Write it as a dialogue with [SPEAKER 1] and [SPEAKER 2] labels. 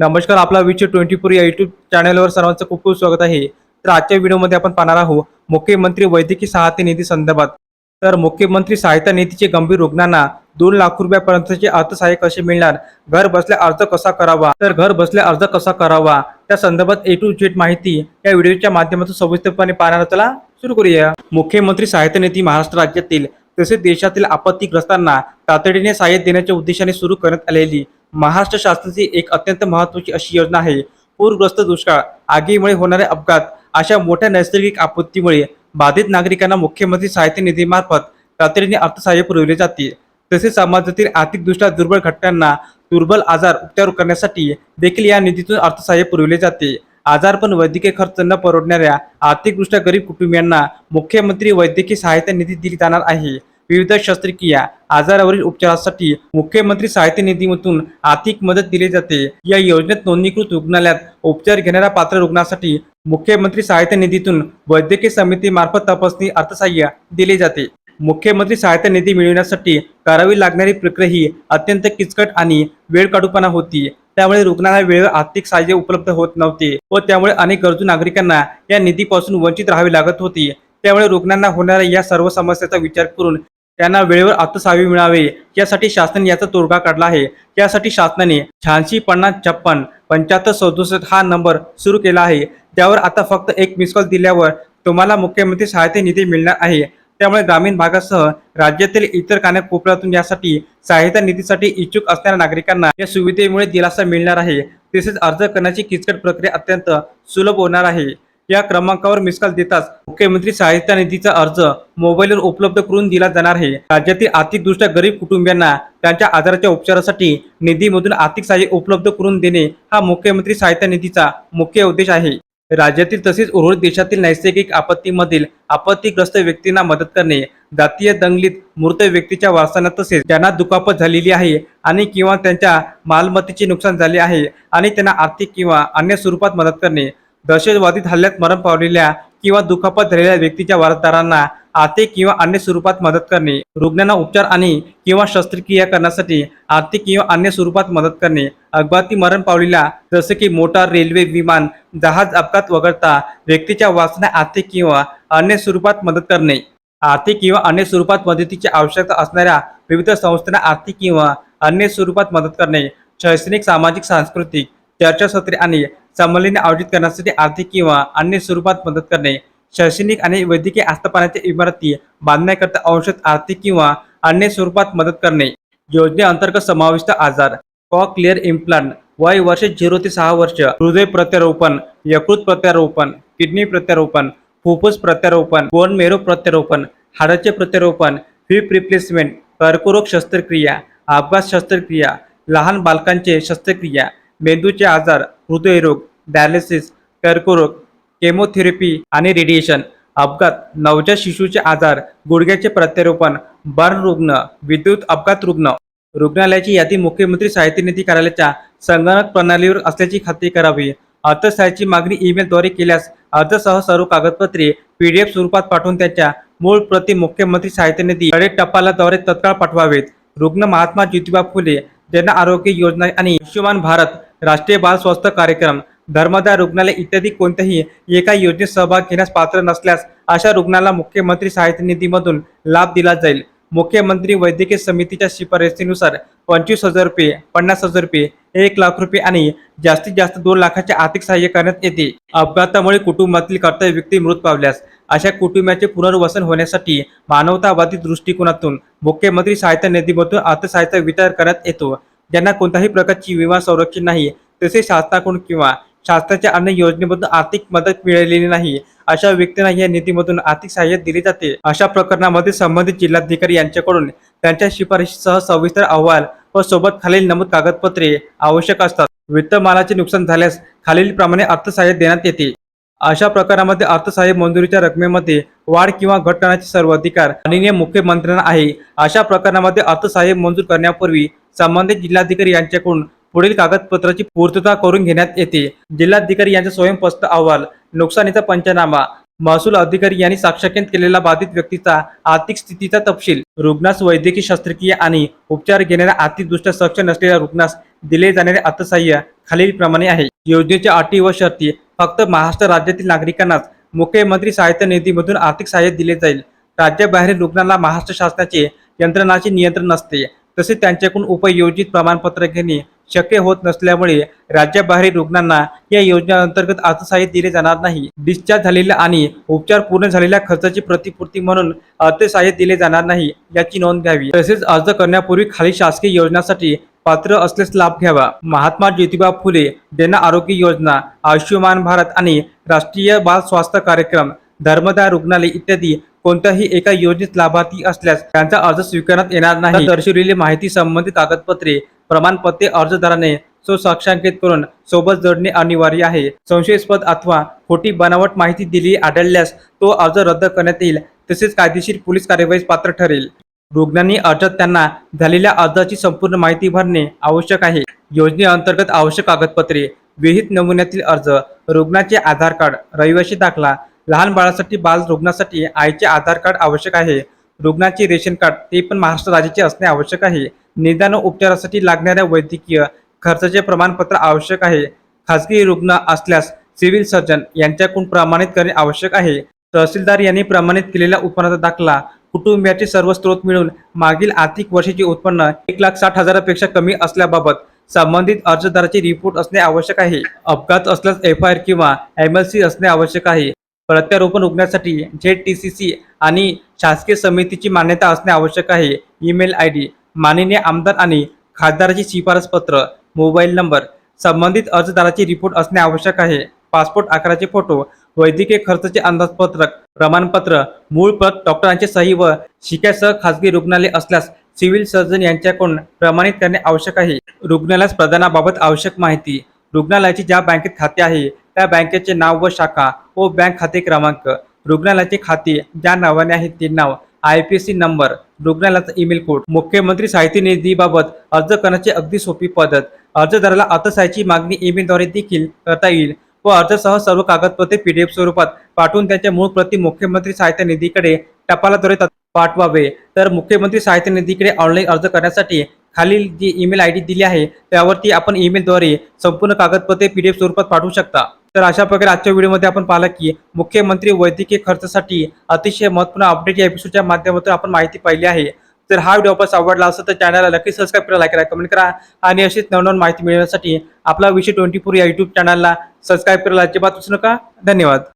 [SPEAKER 1] नमस्कार आपला विच ट्वेंटी फोर या युट्यूब चॅनलवर सर्वांचं खूप खूप स्वागत आहे. तर आजच्या व्हिडिओमध्ये आपण पाहणार आहोत मुख्यमंत्री वैद्यकीय सहायता निधी संदर्भात. तर मुख्यमंत्री सहायता निधीचे गंभीर रुग्णांना दोन लाख रुपयापर्यंतचे अर्थसहाय्य कसे मिळणार? घर बसल्या अर्ज कसा करावा? तर घर बसल्या अर्ज कसा करावा? त्या संदर्भात ए टू झेड माहिती या व्हिडिओच्या माध्यमातून सविस्तरपणे पाहणार चला सुरू करूया. मुख्यमंत्री सहायता निधी महाराष्ट्र राज्यातील तसेच देशातील आपत्तीग्रस्तांना तातडीने सहाय्य देण्याच्या उद्देशाने सुरू करण्यात आलेली महाराष्ट्र शासनाची एक अत्यंत महत्वाची अशी योजना आहे. पूरग्रस्त दुष्काळ आगीमुळे होणारे अपघात अशा मोठ्या नैसर्गिक आपत्तीमुळे बाधित नागरिकांना मुख्यमंत्री साहित्य निधीमार्फत तातडीने अर्थसहाय्य पुरविले जाते. तसेच समाजातील आर्थिकदृष्ट्या दुर्बल घटकांना दुर्बल आजार उपचार करण्यासाठी देखील या निधीतून अर्थसहाय्य पुरविले जाते. आजार पण वैद्यकीय खर्च न परवडणाऱ्या आर्थिकदृष्ट्या गरीब कुटुंबियांना मुख्यमंत्री वैद्यकीय सहायता निधी दिली जाणार आहे. विविध शस्त्रक्रिया आजारावरील उपचारासाठी मुख्यमंत्री साहित्य निधीमधून आर्थिक मदत दिली जाते. या योजनेत नोंदणीकृत रुग्णालयात उपचार घेणाऱ्या पात्र रुग्णासाठी मुख्यमंत्री सहायता निधीतून वैद्यकीय समितीमार्फत तपासणी अर्थसहाय्य दिले जाते. मुख्यमंत्री सहायता निधी मिळविण्यासाठी करावी लागणारी प्रक्रिया ही अत्यंत किचकट आणि वेळ काढूपणा होती. त्यामुळे रुग्णांना वेळेवर आर्थिक सहाय्य उपलब्ध होत नव्हते व त्यामुळे अनेक गरजू नागरिकांना या निधीपासून वंचित राहावे लागत होती. त्यामुळे रुग्णांना होणाऱ्या या सर्व समस्याचा विचार करून त्यांना वेळेवर अर्थसहाय्य मिळावे. यासाठी शासनाने याचा तोडगा काढला आहे. यासाठी शासनाने शहाऐंशी पन्नास छप्पन पंच्याहत्तर सदुसष्ट हा नंबर सुरू केला आहे. त्यावर आता फक्त एक मिस कॉल दिल्यावर तुम्हाला मुख्यमंत्री सहायता निधी मिळणार आहे. त्यामुळे ग्रामीण भागासह राज्यातील इतर कानाकोपऱ्यातून यासाठी सहायता निधीसाठी इच्छुक असणाऱ्या नागरिकांना या सुविधेमुळे दिलासा मिळणार आहे. तसेच अर्ज करण्याची किचकट प्रक्रिया अत्यंत सुलभ होणार आहे. या क्रमांकावर मिस कॉल देताच मुख्यमंत्री सहायता निधीचा अर्ज मोबाईलवर उपलब्ध करून दिला जाणार आहे. राज्यातील आर्थिकदृष्ट्या गरीब कुटुंबियांना त्यांच्या आजाराच्या उपचारासाठी निधीमधून आर्थिक सहाय्य उपलब्ध करून देणे हा मुख्यमंत्री सहायता निधीचा मुख्य उद्देश आहे. राज्यातील तसेच उर्वरित देशातील नैसर्गिक आपत्तीमधील आपत्तीग्रस्त व्यक्तींना मदत करणे जातीय दंगलीत मृत व्यक्तीच्या वारसांना तसेच ज्यांना दुखापत झालेली आहे आणि किंवा त्यांच्या मालमत्तेचे नुकसान झाले आहे आणि त्यांना आर्थिक किंवा अन्य स्वरूपात मदत करणे दहशतवादी हल्ल्यात मरण पावलेल्या किंवा दुखापत झालेल्या व्यक्तीच्या वारसदारांना आर्थिक किंवा अन्य स्वरूपात मदत करणे रुग्णांना उपचार आणि किंवा शस्त्रक्रिया करण्यासाठी आर्थिक किंवा अन्य स्वरूपात मदत करणे अपघाती मरण पावलेल्या जसे की मोटार रेल्वे विमान जहाज अपघात वगळता व्यक्तीच्या वाचना आर्थिक किंवा अन्य स्वरूपात मदत करणे. आर्थिक किंवा अन्य स्वरूपात मदतीची आवश्यकता असणाऱ्या विविध संस्थांना आर्थिक किंवा अन्य स्वरूपात मदत करणे शैक्षणिक सामाजिक सांस्कृतिक चर्चासत्रे आणि संमेलने आयोजित करण्यासाठी आर्थिक किंवा अन्य स्वरूपात मदत करणे शैक्षणिक आणि वैद्यकीय आस्थापनाच्या इमारती बांधण्याकरता औषध आर्थिक किंवा अन्य स्वरूपात मदत करणे. योजनेअंतर्गत समाविष्ट आजार क्लिअर इम्प्लांट वय वर्ष झिरो ते सहा वर्ष हृदय प्रत्यारोपण यकृत प्रत्यारोपण किडनी प्रत्यारोपण फुफ्फुस प्रत्यारोपण बोन मेरो प्रत्यारोपण हाडाचे प्रत्यारोपण हिप रिप्लेसमेंट कर्करोग शस्त्रक्रिया अपघात शस्त्रक्रिया लहान बालकांचे शस्त्रक्रिया मेंदूचे आजार हृदयरोग डायलिसिस कर्करोग केमोथेरपी आणि रेडिएशन अपघात नवजात शिशूचे आजार गुडघ्याचे प्रत्यारोपण बर्न रुग्ण विद्युत अपघात रुग्ण. रुग्णालयाची यादी मुख्यमंत्री साहित्य निधी कार्यालयाच्या संगणक प्रणालीवर असल्याची खात्री करावी. अर्थसहाय्याची मागणी ईमेलद्वारे केल्यास अर्जासह सर्व कागदपत्रे पीडीएफ स्वरूपात पाठवून त्याच्या मूळ प्रति मुख्यमंत्री साहित्य निधी कडे टपालाद्वारे तत्काळ पाठवावेत. रुग्ण महात्मा ज्योतिबा फुले जन आरोग्य योजना आणि आयुष्यमान भारत राष्ट्रीय बाल स्वास्थ्य कार्यक्रम धर्मदाय रुग्णालय इत्यादी कोणत्याही एका योजनेत सहभाग घेण्यास पात्र नसल्यास अशा रुग्णाला मुख्यमंत्री सहायता निधीमधून लाभ दिला जाईल. मुख्यमंत्री वैद्यकीय समितीच्या शिफारसीनुसार पंचवीस हजार रुपये पन्नास हजार रुपये एक लाख रुपये आणि जास्तीत जास्त दोन लाखाचे आर्थिक सहाय्य करण्यात येते. अपघातामुळे कुटुंबातील कर्तव्य व्यक्ती मृत पावल्यास अशा कुटुंबाचे पुनर्वसन होण्यासाठी मानवतावादी दृष्टिकोनातून मुख्यमंत्री सहायता निधीमधून अर्थसहाय्याचा विचार करण्यात येतो. ज्यांना कोणत्याही प्रकारची विमा संरक्षण नाही तसेच शासनाकडून किंवा शासनाच्या अन्य योजनेमधून आर्थिक मदत मिळालेली नाही अशा व्यक्तींना या निधीमधून आर्थिक सहाय्य दिले जाते. अशा प्रकरणामध्ये संबंधित जिल्हाधिकारी यांच्याकडून त्यांच्या शिफारशीसह सविस्तर अहवाल व सोबत खालील नमूद कागदपत्रे आवश्यक असतात. वित्त मालाचे नुकसान झाल्यास खालील प्रमाणे अर्थसहाय्य देण्यात येते. अशा प्रकारामध्ये अर्थसहाय्य मंजुरीच्या रकमेमध्ये वाढ किंवा घट करण्याचे सर्व अधिकार माननीय मुख्यमंत्र्यांना आहे. अशा प्रकरणामध्ये अर्थसहाय्य मंजूर करण्यापूर्वी संबंधित जिल्हाधिकारी यांच्याकडून पुढील कागदपत्राची पूर्तता करून घेण्यात येते. जिल्हाधिकारी यांचा स्वयंपस्त अहवाल नुकसानीचा पंचनामा महसूल अधिकारी यांनी साक्षांकित केलेला बाधित व्यक्तीचा आर्थिक स्थितीचा तपशील रुग्णास वैद्यकीय शस्त्रक्रिया आणि उपचार घेणाऱ्या आर्थिकदृष्ट्या सक्षम नसलेल्या रुग्णास दिले जाणारे अर्थसहाय्य खालीलप्रमाणे आहे. योजनेच्या अटी व शर्ती फक्त महाराष्ट्र राज्यातील नागरिकांनाच मुख्यमंत्री सहायता निधीमधून आर्थिक सहाय्य दिले जाईल. राज्याबाहेरील रुग्णांना महाराष्ट्र शासनाचे यंत्रणाचे नियंत्रण नसते. तसेच त्यांच्याकडून उपयोजित प्रमाणपत्र घेणे शक्य होत नसल्यामुळे राज्याबाहेरील रुग्णांना या योजनेअंतर्गत अर्थसहाय्य दिले जाणार नाही. डिस्चार्ज झालेल्या आणि उपचार पूर्ण झालेल्या खर्चाची प्रतिपूर्ती म्हणून अर्थसहाय्य दिले जाणार नाही याची नोंद घ्यावी. तसेच अर्ज करण्यापूर्वी खाली शासकीय योजनासाठी पात्र असल्यास लाभ घ्यावा. महात्मा ज्योतिबा फुले जन आरोग्य योजना आयुष्यमान भारत आणि राष्ट्रीय बाल स्वास्थ्य कार्यक्रम धर्मदाय रुग्णालय इत्यादी कोणत्याही एका योजनेत लाभार्थी असल्यास त्यांचा अर्ज स्वीकारण्यात येणार नाही. दर्शवलेली माहिती संबंधित कागदपत्रे प्रमाणपत्रे अर्जदाराने सुसाक्षांकित करून सोबत जोडणे अनिवार्य आहे. संशयास्पद अथवा खोटी बनावट माहिती दिली आढळल्यास तो अर्ज रद्द करण्यात येईल. तसेच कायदेशीर पोलीस कार्यवाहीस पात्र ठरेल. रुग्णांनी अर्जात त्यांना झालेल्या अर्जाची संपूर्ण माहिती भरणे आवश्यक आहे. योजनेअंतर्गत आवश्यक कागदपत्रे विहित नमुन्यातील अर्ज रुग्णाचे आधार कार्ड रहिवासी दाखला लहान बाळासाठी बाल रुग्णासाठी आईचे आधार कार्ड आवश्यक आहे. रुग्णाचे रेशन कार्ड ते पण महाराष्ट्र राज्याचे असणे आवश्यक आहे. निदान व उपचारासाठी लागणाऱ्या वैद्यकीय खर्चाचे प्रमाणपत्र आवश्यक आहे. खाजगी रुग्ण असल्यास सिव्हिल सर्जन यांच्याकडून प्रमाणित करणे आवश्यक आहे. तहसीलदार यांनी प्रमाणित केलेला उत्पन्नाचा दाखला कुटुंबियाचे सर्व स्रोत मिळून मागील आर्थिक वर्षाचे उत्पन्न एक लाख साठ हजारापेक्षा कमी असल्याबाबत संबंधित अर्जदाराचे रिपोर्ट असणे आवश्यक आहे. अपघात असल्यास एफ आय आर किंवा एम एल सी असणे आवश्यक आहे. प्रत्यारोपण रोखण्यासाठी झेड टी सी सी आणि शासकीय समितीची मान्यता असणे आवश्यक आहे. ईमेल आय डी माननीय आमदार आणि खासदाराची शिफारस पत्र मोबाईल नंबर संबंधित अर्जदाराची रिपोर्ट असणे आवश्यक आहे. पासपोर्ट आकाराचे फोटो वैद्यकीय खर्चाचे अंदाजपत्रक प्रमाणपत्र मूळ प्रत डॉक्टरांचे सही व शिक्यासह खासगी रुग्णालय असल्यास सिव्हिल सर्जन यांच्याकडून प्रमाणित करणे आवश्यक आहे. रुग्णालयास प्रदानाबाबत आवश्यक माहिती रुग्णालयाचे ज्या बँकेत खाते आहे त्या बँकेचे नाव व शाखा व बँक खाते क्रमांक रुग्णालयाचे खाते ज्या नावाने आहे ते नाव आय पी सी नंबर रुग्णालयाचा ईमेल कोड मुख्यमंत्री साहित्य निधीबाबत अर्ज करण्याची अगदी सोपी पद्धत अर्जदाराला अर्थसहाय्याची मागणी ईमेलद्वारे देखील करता येईल व अर्जसह सर्व कागदपत्रे पीडीएफ स्वरूपात पाठवून त्यांच्या मूळ प्रती मुख्यमंत्री साहित्य निधीकडे टपालाद्वारे पाठवावे. तर मुख्यमंत्री साहित्य निधीकडे ऑनलाईन अर्ज करण्यासाठी खालील जी ईमेल आय डी दिली आहे त्यावरती आपण ईमेलद्वारे संपूर्ण कागदपत्रे पीडीएफ स्वरूपात पाठवू शकता. तर अशा प्रकारे आजच्या व्हिडिओमध्ये आपण पाहिलं की मुख्यमंत्री वैद्यकीय खर्चासाठी अतिशय महत्त्वपूर्ण अपडेट या एपिसोडच्या माध्यमातून आपण माहिती पाहिली आहे. जर हा व्हिडिओ आपण आवडला असेल तर चॅनलला नक्की सबस्क्राईब करा लाईक करा कमेंट करा आणि अशीच नवनवन माहिती मिळवण्यासाठी आपला विषय ट्वेंटी फोर या युट्यूब चॅनलला सबस्क्राईब करायला अजिबात विसरू नका. धन्यवाद.